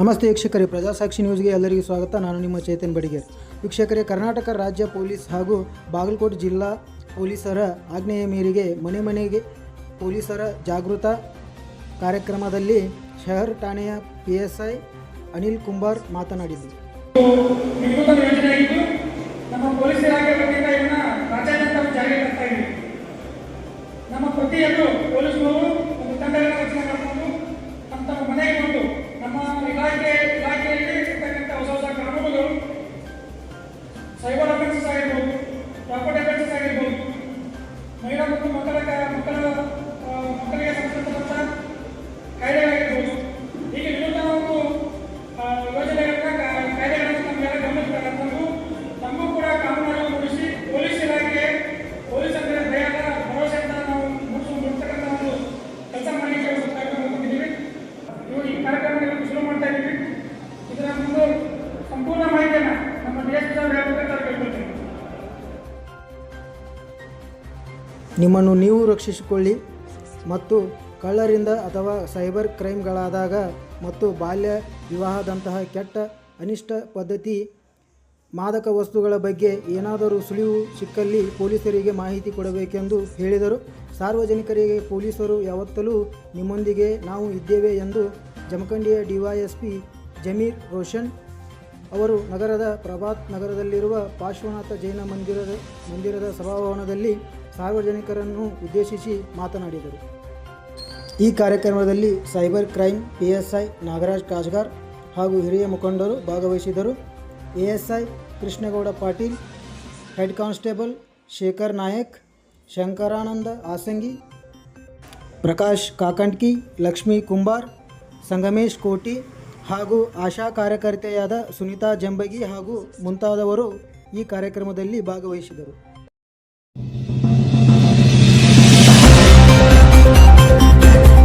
ನಮಸ್ತೆ ವೀಕ್ಷಕರೇ, ಪ್ರಜಾಸಾಕ್ಷಿ ನ್ಯೂಸ್ಗೆ ಎಲ್ಲರಿಗೂ ಸ್ವಾಗತ. ನಾನು ನಿಮ್ಮ ಚೇತನ್ ಬಡಿಗೇರ್. ವೀಕ್ಷಕರೇ, ಕರ್ನಾಟಕ ರಾಜ್ಯ ಪೊಲೀಸ್ ಹಾಗೂ ಬಾಗಲಕೋಟೆ ಜಿಲ್ಲಾ ಪೊಲೀಸರ ಆಜ್ಞೆಯ ಮೇರೆಗೆ ಮನೆ ಮನೆಗೆ ಪೊಲೀಸರ ಜಾಗೃತ ಕಾರ್ಯಕ್ರಮದಲ್ಲಿ ಶಹರ್ ಠಾಣೆಯ P S I Anil Kumbar ಮಾತನಾಡಿದರು. ನಿಮ್ಮನ್ನು ನೀವು ರಕ್ಷಿಸಿಕೊಳ್ಳಿ ಮತ್ತು ಕಳ್ಳರಿಂದ ಅಥವಾ ಸೈಬರ್ ಕ್ರೈಮ್ಗಳಾದಾಗ ಮತ್ತು ಬಾಲ್ಯ ವಿವಾಹದಂತಹ ಕೆಟ್ಟ ಅನಿಷ್ಟ ಪದ್ಧತಿ ಮಾದಕ ವಸ್ತುಗಳ ಬಗ್ಗೆ ಏನಾದರೂ ಸುಳಿವು ಸಿಕ್ಕಲ್ಲಿ ಪೊಲೀಸರಿಗೆ ಮಾಹಿತಿ ಕೊಡಬೇಕೆಂದು ಹೇಳಿದರು. ಸಾರ್ವಜನಿಕರಿಗೆ ಪೊಲೀಸರು ಯಾವತ್ತಲೂ ನಿಮ್ಮೊಂದಿಗೆ ನಾವು ಇದ್ದೇವೆ ಎಂದು ಜಮಖಂಡಿಯ ಡಿವೈಎಸ್ಪಿ ಜಮೀರ್ ರೋಷನ್ ಅವರು ನಗರದ ಪ್ರಭಾತ್ ನಗರದಲ್ಲಿರುವ ಪಾರ್ಶ್ವನಾಥ ಜೈನ ಮಂದಿರದ ಮಂದಿರದ ಸಭಾಭವನದಲ್ಲಿ ಸಾರ್ವಜನಿಕರನ್ನು ಉದ್ದೇಶಿಸಿ ಮಾತನಾಡಿದರು. ಈ ಕಾರ್ಯಕ್ರಮದಲ್ಲಿ cyber crime PSI Nagaraj Kajgar ಹಾಗೂ ಹಿರಿಯ ಮುಖಂಡರು ಭಾಗವಹಿಸಿದರು. ASI Krishnagouda Patil, head constable Shekhar Nayak, Shankarananda Asangi Prakash Kakantki Lakshmi Kumbar, Sangamesh Koti ಹಾಗೂ ಆಶಾ ಕಾರ್ಯಕರ್ತೆಯಾದ ಸುನೀತಾ ಜಂಬಗಿ ಹಾಗೂ ಮುಂತಾದವರು ಈ ಕಾರ್ಯಕ್ರಮದಲ್ಲಿ ಭಾಗವಹಿಸಿದರು.